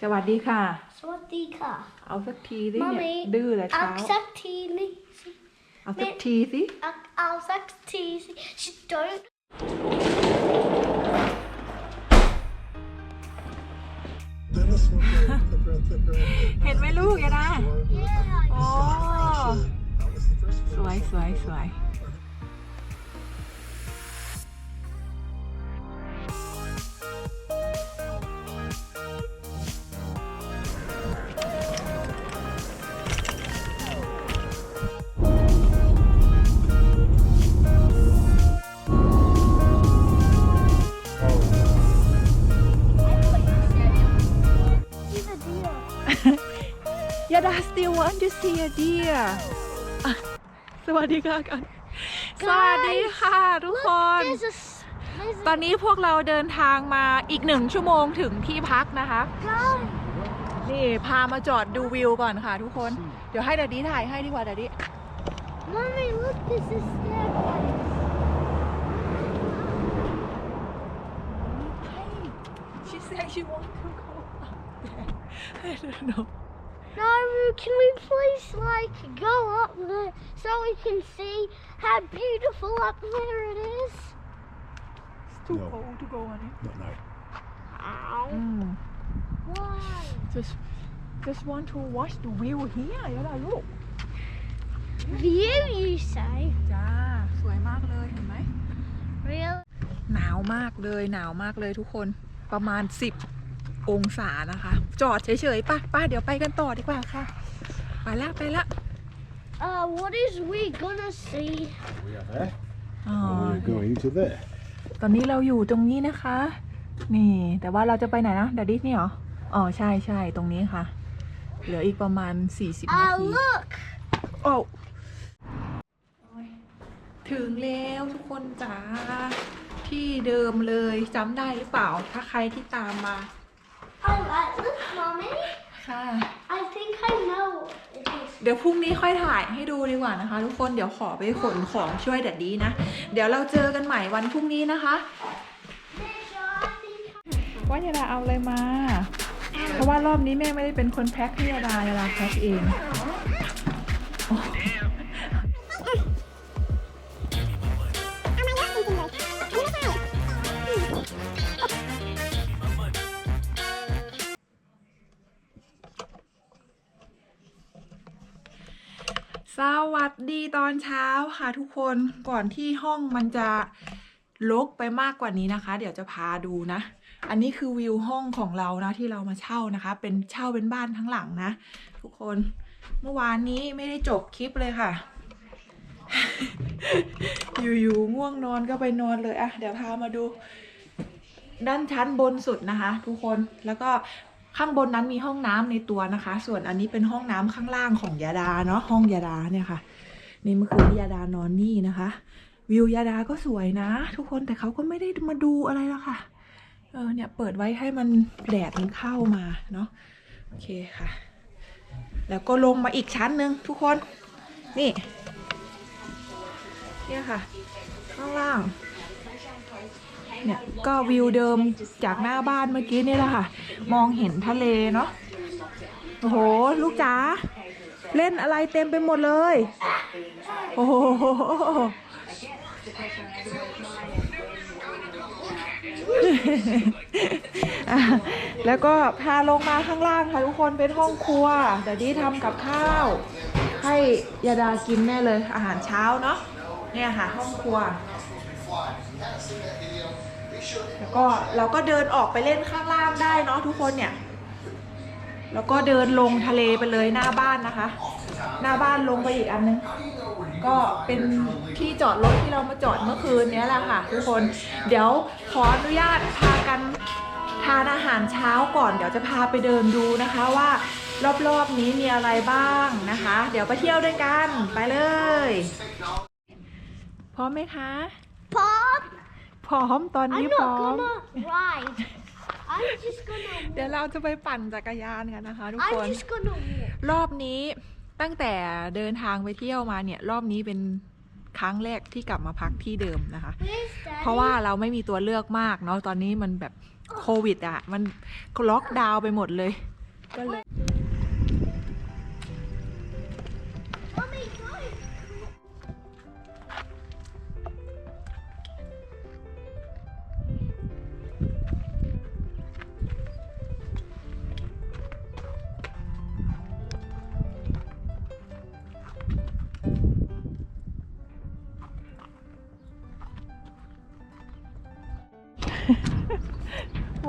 สวัสดีค่ะ Swadika. เอาสักทีสิเนี่ย Mummy, ดื้อแต่เช้า Acceptini. เอาสักทีสิ I'll acceptini. She don't. เห็นไหมลูกยาดา Yeah. อ๋อสวยสวยสวย still want to see a deer อะสวัสดีค่ะกัน สวัสดีค่ะทุกคน There's a. s- There's ตอนนี้พวกเราเดินทางมาอีกหนึ่งชั่วโมงถึงที่พักนะคะ a guy. นี่ พามาจอดดูวิวก่อนค่ะทุกคน เดี๋ยวให้ดาดีถ่ายให้ดีกว่าดาดี Mommy, look, this is staircase. She said she want to go up there I don't know No, can we please like go up there so we can see how beautiful up there it is? It's too No. cold to go on it No, no. Ow. อืม Why? just just want to watch the view here ยาดาลูก View, you say? จ้า สวยมากเลยเห็นไหม Really? หนาวมากเลยหนาวมากเลยทุกคนประมาณ 10 องศานะคะ จอดเฉยๆป่ะป้าเดี๋ยวไปกันต่อดีกว่าค่ะ ไปละไปละ Uh, what is we gonna see? We are there. อ๋อ And we're going to there. ตอนนี้เราอยู่ตรงนี้นะคะ นี่ แต่ว่าเราจะไปไหนนะดาดิสนี่เหรอ อ๋อ ใช่ใช่ตรงนี้ค่ะ เหลืออีกประมาณ 40 นา Uh, ที look. โอ้ถึงแล้วทุกคนจ๋าที่เดิมเลยจำได้หรือเปล่า ถ้าใครที่ตามมา I like this, mommy. ค่ะ I think I know what it is. เดี๋ยวพรุ่งนี้ค่อยถ่ายให้ดูดีกว่านะคะ ทุกคนเดี๋ยวขอไปขนของช่วยแดดดี้นะ เดี๋ยวเราเจอกันใหม่วันพรุ่งนี้นะคะ Picture, I think. ว่ายาดาเอาอะไรมา เพราะว่ารอบนี้แม่ไม่ได้เป็นคนแพ็คให้ยาดายาดาแพ็คเองโสวัสดีตอนเช้าค่ะทุกคนก่อนที่ห้องมันจะลกไปมากกว่านี้นะคะ เดี๋ยวจะพาดูนะ อันนี้คือวิวห้องของเรานะที่เรามาเช่านะคะ เป็นเช่าเป็นบ้านทั้งหลังนะ ทุกคนเมื่อวานนี้ไม่ได้จบคลิปเลยค่ะ อยู่ๆง่วงนอนก็ไปนอนเลยอะเดี๋ยวพามาดู ด้านชั้นบนสุดนะคะ ทุกคนแล้วก็ ข้างบนนั้นมีห้องน้ำในตัวนะคะ ส่วนอันนี้เป็นห้องน้ำข้างล่างของยาดาเนาะห้องยาดาเนี่ยค่ะ นี่เมื่อคืนยาดานอนนี่นะคะ วิวยาดาก็สวยนะ ทุกคนแต่เขาก็ไม่ได้มาดูอะไรหรอกค่ะ เออเนี่ยเปิดไว้ให้มันแดดมันเข้ามาเนาะโอเคค่ะ แล้วก็ลงมาอีกชั้นหนึ่งทุกคน นี่ เนี่ยค่ะ ข้างล่าง เนี่ยก็วิวเดิมจากหน้าบ้านเมื่อกี้นี่แหละค่ะ มองเห็นทะเลเนาะโอ้โห ลูกจ๋าเล่นอะไรเต็มไปหมดเลย โอ้โหแล้วก็พาลงมาข้างล่างค่ะทุกคนเป็นห้องครัวเดี๋ยวดีทำกับข้าว ให้ยาดากินแน่เลยอาหารเช้าเนาะเนี่ยค่ะห้องครัว แล้วก็เราก็เดินออกไปเล่นข้างล่างได้เนาะทุกคนเนี่ย แล้วก็เดินลงทะเลไปเลยหน้าบ้านนะคะ หน้าบ้านลงไปอีกอันนึงก็เป็นที่จอดรถที่เรามาจอดเมื่อคืนนี้แหละค่ะ ทุกคนเดี๋ยวขออนุญาตพากันทานอาหารเช้าก่อน เดี๋ยวจะพาไปเดินดูนะคะว่ารอบๆนี้มีอะไรบ้างนะคะ เดี๋ยวไปเที่ยวด้วยกันไปเลย พร้อมไหมคะ Pop. พร้อมตอนนี้ I'm พร้อ not ม gonna ride. I'm just gonna. เดี๋ยวเราจะไปปั่นจักรยานกันนะคะ ทุกคน I'm just gonna walk. รอบนี้ตั้งแต่เดินทางไปเที่ยวมาเนี่ย รอบนี้เป็นครั้งแรกที่กลับมาพักที่เดิมนะคะ Where's Daddy? เพราะว่าเราไม่มีตัวเลือกมากเนาะตอนนี้มันแบบโควิดอะมันล็อกดาวน์ไปหมดเลยก็เลย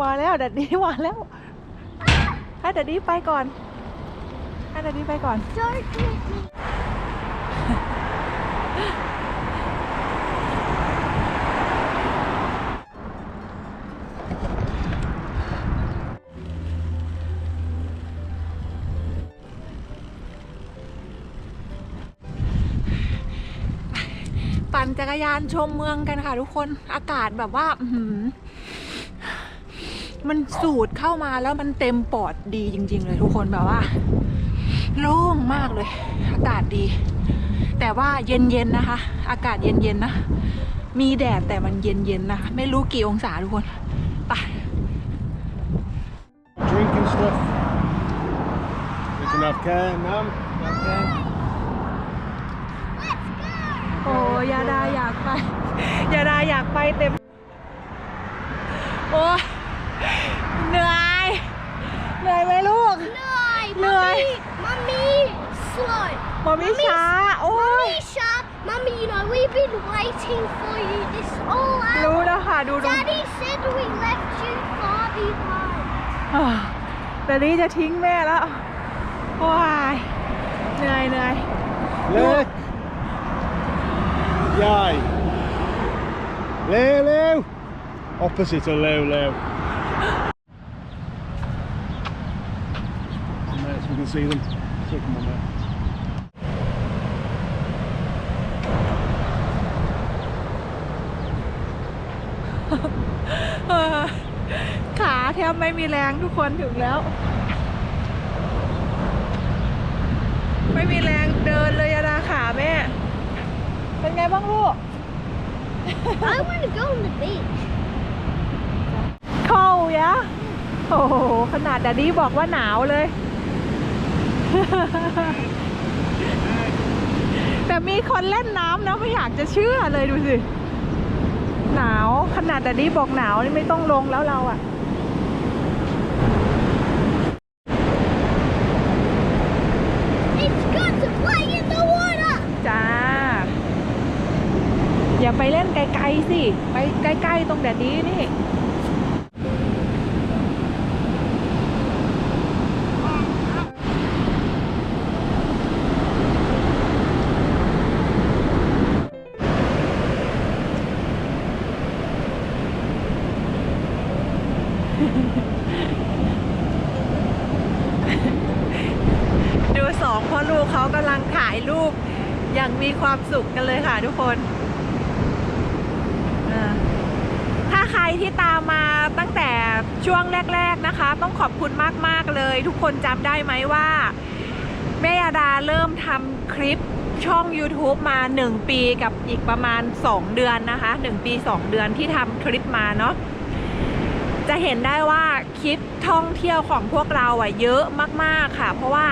มาแล้วดัดดี้มาแล้วให้ดัดดี้ไปก่อนให้ดัดดี้ไปก่อน ปั่นจักรยานชมเมืองกันค่ะทุกคนอากาศแบบว่า อื้อหือ มันสูดเข้ามาแล้วมันเต็มปอดดีจริง ๆ เลยทุกคนแบบว่า โล่งมากเลย อากาศดี แต่ว่าเย็นๆนะคะ อากาศเย็นๆนะ มีแดดแต่มันเย็นๆนะคะไม่รู้กี่องศาทุกคนไป Drink and stuff. We can have can, ma'am. Have can. โอ้ยาดาอยากไป ยาดาอยากไปเต็ม โอ้ยเหนื่อย เหนื่อยไหมลูก No, No. Mummy, Mummy, slow. มอมี่ช้า โอ้ย Mummy, sharp. Mummy, you know, we've been waiting for you this all รู้ hour. แล้วค่ะ ดูดู Daddy said we left you far behind. อ่าเดยวนี้จะทิ้งแม่แล้ว ว้าย เหนื่อยเหนื่อย Look. Yay. Leo, Leo. Opposite of Leo, Leo. Mates, we can see them. So come on, mate. เออขาแทบไม่มีแรงทุกคนถึงแล้ว ไม่มีแรงเดินเลยอะนะขาแม่ เป็นไงบ้างลูก I want to go on the beach. เข้ายะโอ้โห ขนาดดัดดี้บอกว่าหนาวเลย แต่มีคนเล่นน้ำนะไม่อยากจะเชื่อเลยดูสิ หนาวขนาดดัดดี้บอกหนาวนี่ไม่ต้องลงแล้วเราอะ It's good to play in the water. จ้า อย่าไปเล่นไกลๆสิ ไปใกล้ๆตรงแดดดี้นี่ ดูสองพ่อลูกเขากำลังถ่ายรูปอย่างมีความสุขกันเลย คนถ้าใครที่ตามมาตั้งแต่ช่วงแรก ๆนะคะ ต้องขอบคุณมาก ๆ เลย ทุกคนจำได้ไหมว่าแม่ยาดาเริ่มทำคลิปช่อง YouTube มา 1 ปีกับอีกประมาณ 2 เดือนนะคะ 1 ปี 2 เดือนที่ทำคลิปมาเนาะจะเห็นได้ว่าคลิปท่องเที่ยวของพวกเราอะเยอะมากๆค่ะ เพราะว่า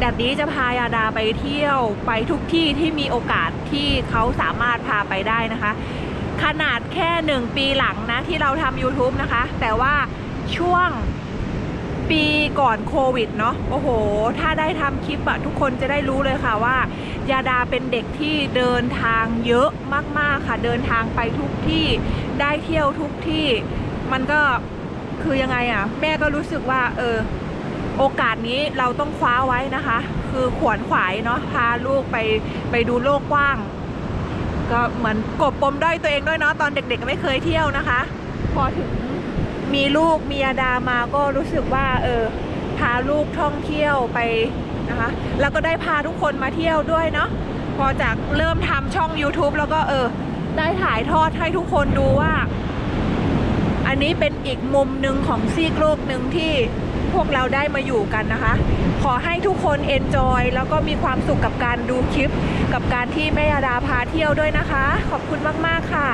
แดดดี้จะพายาดาไปเที่ยวไปทุกที่ที่มีโอกาสที่เขาสามารถพาไปได้นะคะ ขนาดแค่หนึ่งปีหลังนะที่เราทำ YouTube นะคะ แต่ว่าช่วงปีก่อนโควิดเนาะโอ้โห ถ้าได้ทำคลิปอะทุกคนจะได้รู้เลยค่ะว่ายาดาเป็นเด็กที่เดินทางเยอะมากๆค่ะ เดินทางไปทุกที่ได้เที่ยวทุกที่ มันก็คือยังไงอะแม่ก็รู้สึกว่า เออ โอกาสนี้เราต้องคว้าไว้นะคะ คือขวนขวายเนาะพาลูกไปไปดูโลกกว้าง ก็เหมือนกบปมด้อยตัวเองด้วยเนาะตอนเด็กๆไม่เคยเที่ยวนะคะ พอถึงมีลูกมีอาดามาก็รู้สึกว่า เออพาลูกท่องเที่ยวไปนะคะ แล้วก็ได้พาทุกคนมาเที่ยวด้วยเนาะพอจากเริ่มทำช่อง YouTube แล้วก็เออ ได้ถ่ายทอดให้ทุกคนดูว่า อันนี้เป็นอีกมุมหนึ่งของซีกโลกหนึ่งที่ พวกเราได้มาอยู่กันนะคะ ขอให้ทุกคนเอนจอยแล้วก็มีความสุขกับการดูคลิป กับการที่แม่ยาดาพาเที่ยวด้วยนะคะ ขอบคุณมาก ๆ ค่ะ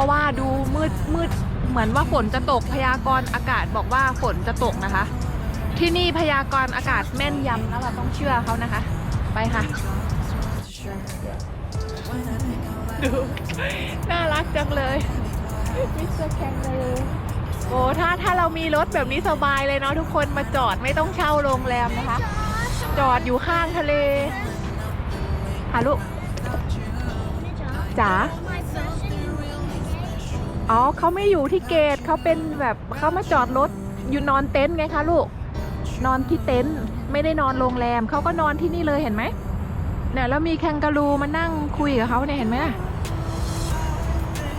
ราะว่าดูมืดมืดเหมือนว่าฝนจะตกพยากรณ์อากาศบอกว่าฝนจะตกนะคะ ที่นี่พยากรณ์อากาศแม่นยำนะเราต้องเชื่อเขานะคะ ไปค่ะดูน่ารักจังเลยมิสเตอร์แคนเลยโอ้ถ้าถ้าเรามีรถแบบนี้สบายเลยเนาะทุกคนมาจอดไม่ต้องเช่าโรงแรมนะคะ จอดอยู่ข้างทะเลหาลูกจ๋า อ๋อเขาไม่อยู่ที่เกตเขาเป็นแบบเขามาจอดรถอยู่นอนเต็นท์ไงคะลูก นอนที่เต็นท์ไม่ได้นอนโรงแรมเขาก็นอนที่นี่เลยเห็นไหมเนี่ยแล้วมีแคนการูมานั่งคุยกับเขาเนี่ยเห็นไหมล่ะ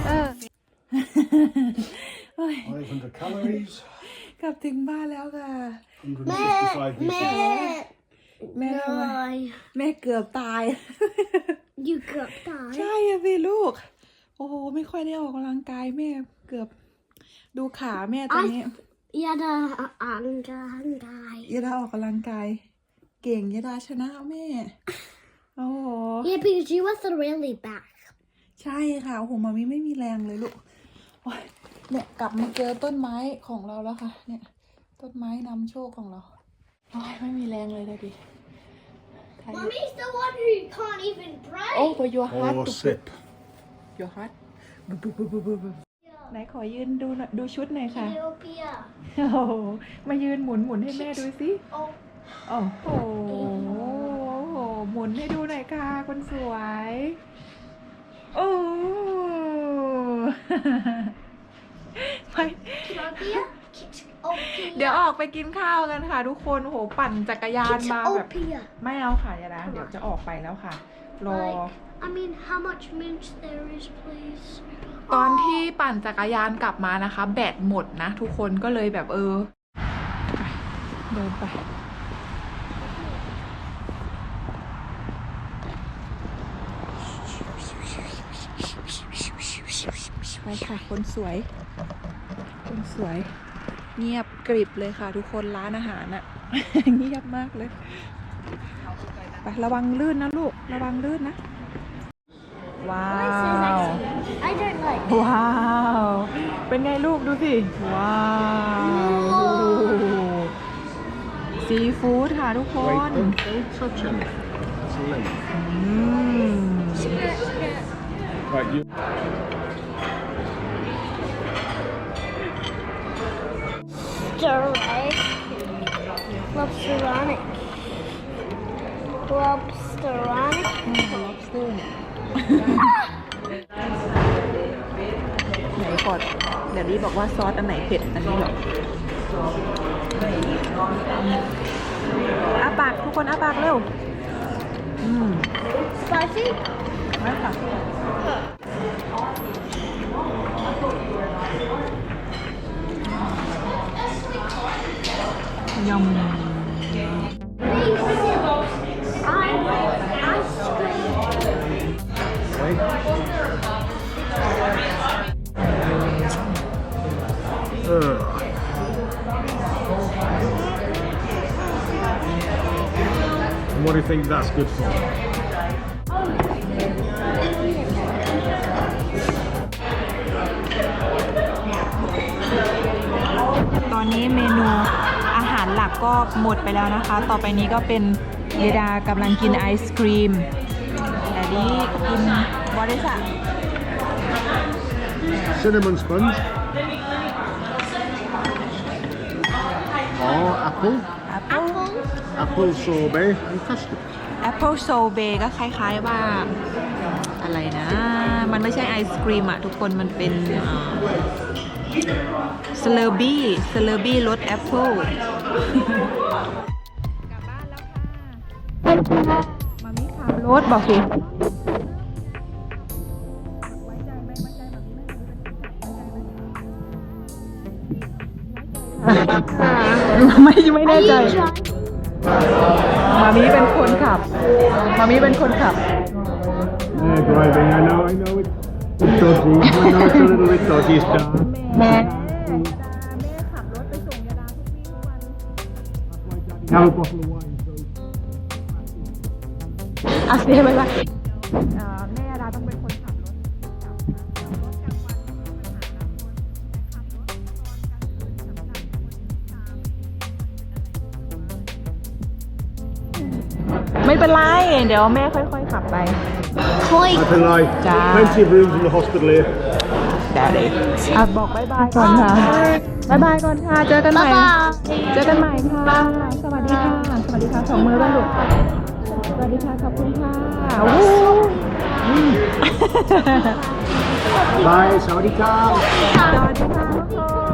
เออ500 calories, กลับถึงบ้านแล้วค่ะ 165 meters. แม่ทำไม No, แม่เกือบตาย you got that. ใช่อะสิลูกโอ้โหไม่ค่อยได้ออกกำลังกายแม่เกือบดูขาแม่ตอนนี้ Yeah, the and and I. ยาดาออกกำลังกาย เก่งยาดาชนะแม่ โอ้โห Yeah, because you was really back. ใช่ค่ะโอ้โหมามิไม่มีแรงเลยลูกโอ้ยเนี่ยกลับมาเจอต้นไม้ของเราแล้วค่ะ เนี่ย ต้นไม้นำโชคของเราโอ้ยไม่มีแรงเลยเลยดิถ่ายอยู่ Mommy's the one who can't even pray. โอ้ but your heart Or ตุบ sip. Your heart บุบบุบบุบบุบบุบไหนขอยืนดูหน่อยดูชุดหน่อยค่ะ Ethiopia. โอ้โหมายืนหมุนหมุนให้แม่ดูสิ Oh, โอ้โห หมุนให้ดูหน่อยค่ะคนสวย โอ้ไป Ethiopia. Ethiopia. เดี๋ยวออกไปกินข้าวกันค่ะ ทุกคนโอ้โหปั่นจักรยานมาแบบ Ethiopia. ไม่เอาค่ะยาดาเดี๋ยวจะออกไปแล้วค่ะ รอ Like, I mean, how much mints there is, please? ตอนที่ปั่นจักรยานกลับมานะคะ แบตหมดนะ ทุกคนก็เลยแบบเออไปเดินไป ไปค่ะ คนสวย คนสวย เงียบกริบเลยค่ะ ทุกคนร้านอาหารอะเงียบมากเลยไประวังลื่นนะลูก ระวังลื่นนะ ว้า Why is this ว actually? I don't like. ว้าว เป็นไงลูกดูสิ ว้าวซีฟู้ดค่ะทุกคน Wait, don't, don't touch it. It's a limb. อืม Skirt, skirt. Right, you. Lobsteronic. Lobsteronic. Lobsteronic. lobster เนี่ย ไหนก่อนเดี๋ยวนี้บอกว่าซอสอันไหนเผ็ดอันนี้เหรออาปากทุกคนอาปากเร็ว อืม Spicy? ไม่ค่ะยำ think that's good for? ตอนนี้เมนูอาหารหลักก็หมดไปแล้วนะคะ ต่อไปนี้ก็เป็นเยดากำลังกินไอศครีมแต่ดีกินบอริสะ Cinnamon sponge. Or apple. แอปเปิล Apple sorbet and custard. แอปเปิลโซเบก็คล้ายๆว่าอะไรนะ มันไม่ใช่ไอศครีมอะทุกคนมันเป็นสเลอร์บี้สเลอร์บี้รสแอปเปิลกลับบ้านแล้วค่ะมามิขับรถบอกสิไว้ใจไหมไว้ใจแบบนี้ไหมไม่ไม่แน่ใจ มามีเป็นคนขับ มามีเป็นคนขับ Yeah, driving. I know, I know it's dodgy. I know it's a little bit dodgy stuff. แม่แม่ขับรถไปส่งยาดาทุกวี่ทุกวัน Have a bottle of wine. So อะเสียไปละแม่ยา เป็นไร เดี๋ยวแม่ค่อยๆขับไป Koi. I can lie. Ja. Plenty of rooms in the hospital here. ได้เลยอะบอกบายบายก่อนค่ะบายบายก่อนค่ะ เจอกันใหม่ Bye bye. เจอกันใหม่ค่ะ สวัสดีค่ะ สวัสดีค่ะสองมือด้วยลูกสวัสดีค่ะ ขอบคุณค่ะวู้ Bye, Sawadee Ka. สวัสดีค่ะทุกคน